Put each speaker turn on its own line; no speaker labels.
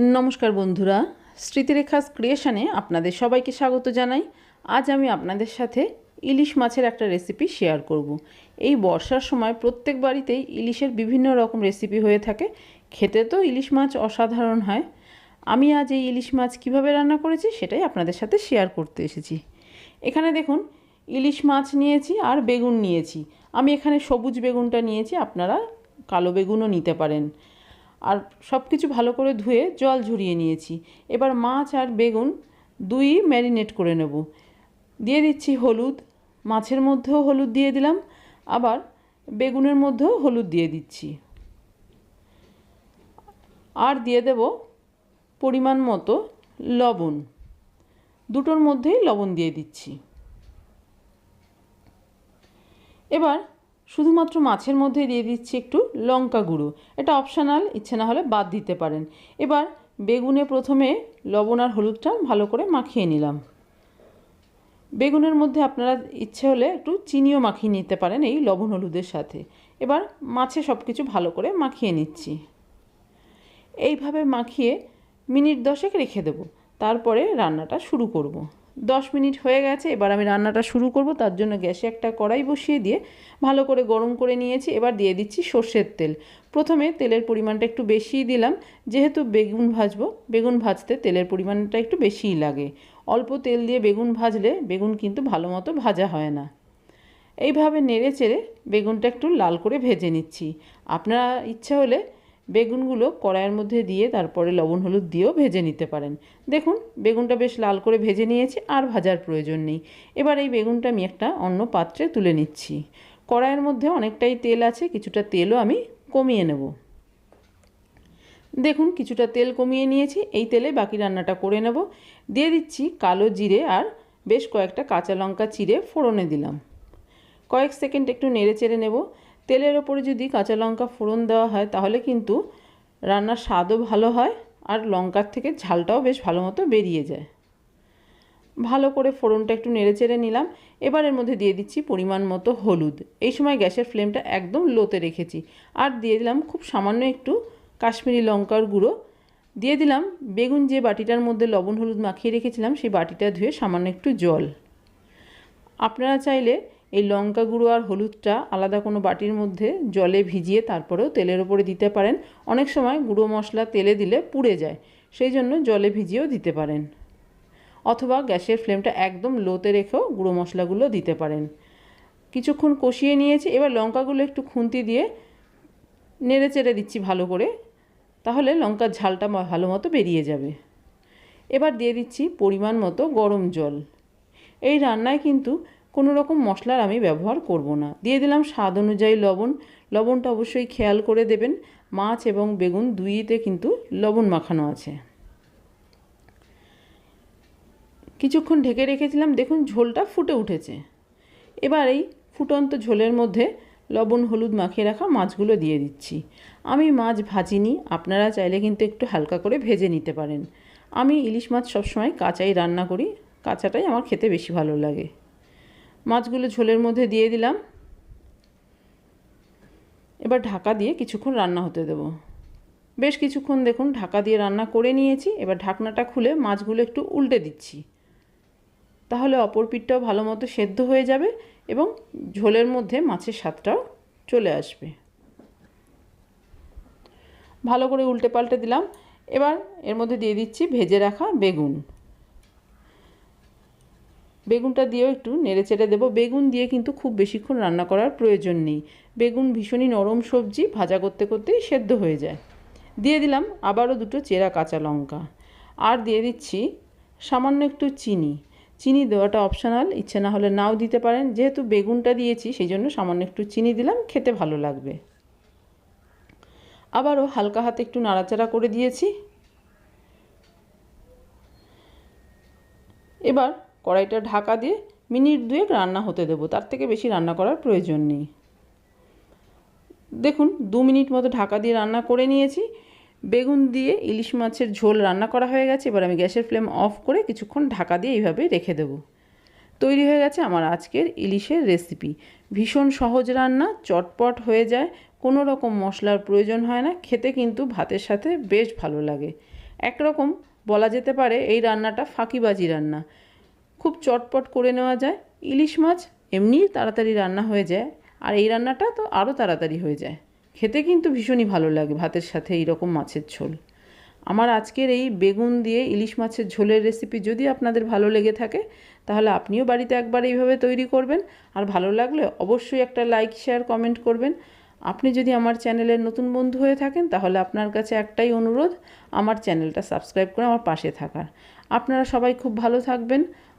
নমস্কার বন্ধুরা, স্মৃতিরেখাস ক্রিয়েশনে আপনাদের সবাইকে স্বাগত জানাই। আজ আমি আপনাদের সাথে ইলিশ মাছের একটা রেসিপি শেয়ার করব। এই বর্ষার সময় প্রত্যেক বাড়িতেই ইলিশের বিভিন্ন রকম রেসিপি হয়ে থাকে। খেতে তো ইলিশ মাছ অসাধারণ হয়। আমি আজ এই ইলিশ মাছ কীভাবে রান্না করেছি সেটাই আপনাদের সাথে শেয়ার করতে এসেছি। এখানে দেখুন, ইলিশ মাছ নিয়েছি আর বেগুন নিয়েছি। আমি এখানে সবুজ বেগুনটা নিয়েছি, আপনারা কালো বেগুনও নিতে পারেন। আর সব কিছু ভালো করে ধুয়ে জল ঝরিয়ে নিয়েছি। এবার মাছ আর বেগুন দুই ম্যারিনেট করে নেব। দিয়ে দিচ্ছি হলুদ, মাছের মধ্যেও হলুদ দিয়ে দিলাম, আবার বেগুনের মধ্যেও হলুদ দিয়ে দিচ্ছি। আর দিয়ে দেব পরিমাণ মতো লবণ, দুটোর মধ্যেই লবণ দিয়ে দিচ্ছি। এবার শুধুমাত্র মাছের মধ্যে দিয়ে দিচ্ছি একটু লঙ্কা গুঁড়ো। এটা অপশানাল ইচ্ছে না হলে বাদ দিতে পারেন। এবার বেগুনে প্রথমে লবণ আর হলুদটা ভালো করে মাখিয়ে নিলাম। বেগুনের মধ্যে আপনারা ইচ্ছে হলে একটু চিনিও মাখিয়ে নিতে পারেন এই লবণ হলুদের সাথে। এবার মাছে সব কিছু ভালো করে মাখিয়ে নিচ্ছি। এইভাবে মাখিয়ে মিনিট দশেক রেখে দেবো। তারপরে রান্নাটা শুরু করব। দশ মিনিট হয়ে গেছে, এবার আমি রান্নাটা শুরু করব। তার জন্য গ্যাসে একটা কড়াই বসিয়ে দিয়ে ভালো করে গরম করে নিয়েছি। এবার দিয়ে দিচ্ছি সর্ষের তেল। প্রথমে তেলের পরিমাণটা একটু বেশিই দিলাম। যেহেতু বেগুন ভাজবো, বেগুন ভাজতে তেলের পরিমাণটা একটু বেশিই লাগে। অল্প তেল দিয়ে বেগুন ভাজলে বেগুন কিন্তু ভালো মতো ভাজা হয় না। এইভাবে নেড়ে চেড়ে বেগুনটা একটু লাল করে ভেজে নিচ্ছি। আপনারা ইচ্ছা হলে বেগুনগুলো কড়াইয়ের মধ্যে দিয়ে তারপরে লবণ, হলুদ দিয়েও ভেজে নিতে পারেন। দেখুন, বেগুনটা বেশ লাল করে ভেজে নিয়েছি, আর ভাজার প্রয়োজন নেই। এবার এই বেগুনটা আমি একটা অন্য পাত্রে তুলে নিচ্ছি। কড়াইয়ের মধ্যে অনেকটাই তেল আছে, কিছুটা তেলও আমি কমিয়ে নেব। দেখুন, কিছুটা তেল কমিয়ে নিয়েছি, এই তেলে বাকি রান্নাটা করে নেব। দিয়ে দিচ্ছি কালো জিরে আর বেশ কয়েকটা কাঁচা লঙ্কা চিরে ফোড়নে দিলাম। কয়েক সেকেন্ড একটু নেড়ে চেড়ে নেব। তেলের ওপরে যদি কাঁচা লঙ্কা ফোড়ন দেওয়া হয়, তাহলে কিন্তু রান্নার স্বাদও ভালো হয় আর লঙ্কার থেকে ঝালটাও বেশ ভালো মতো বেরিয়ে যায়। ভালো করে ফোড়নটা একটু নেড়ে চেড়ে নিলাম। এবার এর মধ্যে দিয়ে দিচ্ছি পরিমাণ মতো হলুদ। এই সময় গ্যাসের ফ্লেমটা একদম লোতে রেখেছি। আর দিয়ে দিলাম খুব সামান্য একটু কাশ্মীরি লঙ্কার গুঁড়ো। দিয়ে দিলাম বেগুন যে বাটিটার মধ্যে লবণ হলুদ মাখিয়ে রেখেছিলাম, সেই বাটিটা ধুয়ে সামান্য একটু জল। আপনারা চাইলে এই লঙ্কা গুঁড়ো আর হলুদটা আলাদা কোনো বাটির মধ্যে জলে ভিজিয়ে তারপরেও তেলের ওপরে দিতে পারেন। অনেক সময় গুঁড়ো মশলা তেলে দিলে পুড়ে যায়, সেই জন্য জলে ভিজিয়েও দিতে পারেন। অথবা গ্যাসের ফ্লেমটা একদম লোতে রেখেও গুঁড়ো মশলাগুলো দিতে পারেন। কিছুক্ষণ কষিয়ে নিয়েছি, এবার লঙ্কাগুলো একটু খুন্তি দিয়ে নেড়ে চেড়ে দিচ্ছি ভালো করে, তাহলে লঙ্কার ঝালটা ভালো মতো বেরিয়ে যাবে। এবার দিয়ে দিচ্ছি পরিমাণ মতো গরম জল। এই রান্নায় কিন্তু কোনো রকম মশলার আমি ব্যবহার করব না। দিয়ে দিলাম স্বাদ অনুযায়ী লবণ। লবণটা অবশ্যই খেয়াল করে দেবেন। মাছ এবং বেগুন দুইতে কিন্তু লবণ মাখানো আছে। কিছুক্ষণ ঢেকে রেখেছিলাম। দেখুন, ঝোলটা ফুটে উঠেছে। এবার এই ফুটন্ত ঝোলের মধ্যে লবণ, হলুদ মাখিয়ে রাখা মাছগুলো দিয়ে দিচ্ছি। আমি মাছ ভাজিনি। আপনারা চাইলে কিন্তু একটু হালকা করে ভেজে নিতে পারেন। আমি ইলিশ মাছ সবসময় কাঁচাই রান্না করি। কাঁচাটাই আমার খেতে বেশি ভালো লাগে। মাছগুলো ঝোলের মধ্যে দিয়ে দিলাম। এবার ঢাকা দিয়ে কিছুক্ষণ রান্না হতে দেব। বেশ কিছুক্ষণ দেখুন, ঢাকা দিয়ে রান্না করে নিয়েছি। এবার ঢাকনাটা খুলে মাছগুলো একটু উল্টে দিচ্ছি। তাহলে অপর পিঠটাও ভালো মতো সেদ্ধ হয়ে যাবে এবং ঝোলের মধ্যে মাছের স্বাদটাও চলে আসবে। ভালো করে উল্টে পাল্টে দিলাম। এবার এর মধ্যে দিয়ে দিচ্ছি ভেজে রাখা বেগুন। বেগুনটা দিয়েও একটু নেড়ে চেড়ে দেবো। বেগুন দিয়ে কিন্তু খুব বেশিক্ষণ রান্না করার প্রয়োজন নেই। বেগুন ভীষণই নরম সবজি, ভাজা করতে করতেই সেদ্ধ হয়ে যায়। দিয়ে দিলাম আবারও দুটো চেরা কাঁচা লঙ্কা। আর দিয়ে দিচ্ছি সামান্য একটু চিনি। চিনি দেওয়াটা অপশনাল, ইচ্ছে না হলে নাও দিতে পারেন। যেহেতু বেগুনটা দিয়েছি সেই জন্য সামান্য একটু চিনি দিলাম, খেতে ভালো লাগবে। আবারও হালকা হাতে একটু নাড়াচাড়া করে দিয়েছি। এবার কড়াইটা ঢাকা দিয়ে মিনিট দুয়েক রান্না হতে দেবো। তার থেকে বেশি রান্না করার প্রয়োজন নেই। দেখুন, দু মিনিট মতো ঢাকা দিয়ে রান্না করে নিয়েছি। বেগুন দিয়ে ইলিশ মাছের ঝোল রান্না করা হয়ে গেছে। এবার আমি গ্যাসের ফ্লেম অফ করে কিছুক্ষণ ঢাকা দিয়ে এইভাবে রেখে দেবো। তৈরি হয়ে গেছে আমার আজকের ইলিশের রেসিপি। ভীষণ সহজ রান্না, চটপট হয়ে যায়, কোনো রকম মশলার প্রয়োজন হয় না। খেতে কিন্তু ভাতের সাথে বেশ ভালো লাগে। একরকম বলা যেতে পারে এই রান্নাটা ফাঁকিবাজি রান্না। খুব চটপট করে নেওয়া যায়। ইলিশ মাছ এমনিই তাড়াতাড়ি রান্না হয়ে যায়। আর এই রান্নাটা তো আরও তাড়াতাড়ি হয়ে যায়। খেতে কিন্তু ভীষণই ভালো লাগে ভাতের সাথে এইরকম মাছের ঝোল। আমার আজকের এই বেগুন দিয়ে ইলিশ মাছের ঝোলের রেসিপি যদি আপনাদের ভালো লেগে থাকে, তাহলে আপনিও বাড়িতে একবার এইভাবে তৈরি করবেন। আর ভালো লাগলে অবশ্যই একটা লাইক শেয়ার কমেন্ট করবেন। আপনি যদি আমার চ্যানেলের নতুন বন্ধু হয়ে থাকেন, তাহলে আপনার কাছে একটাই অনুরোধ, আমার চ্যানেলটা সাবস্ক্রাইব করে আমার পাশে থাকার। আপনারা সবাই খুব ভালো থাকবেন।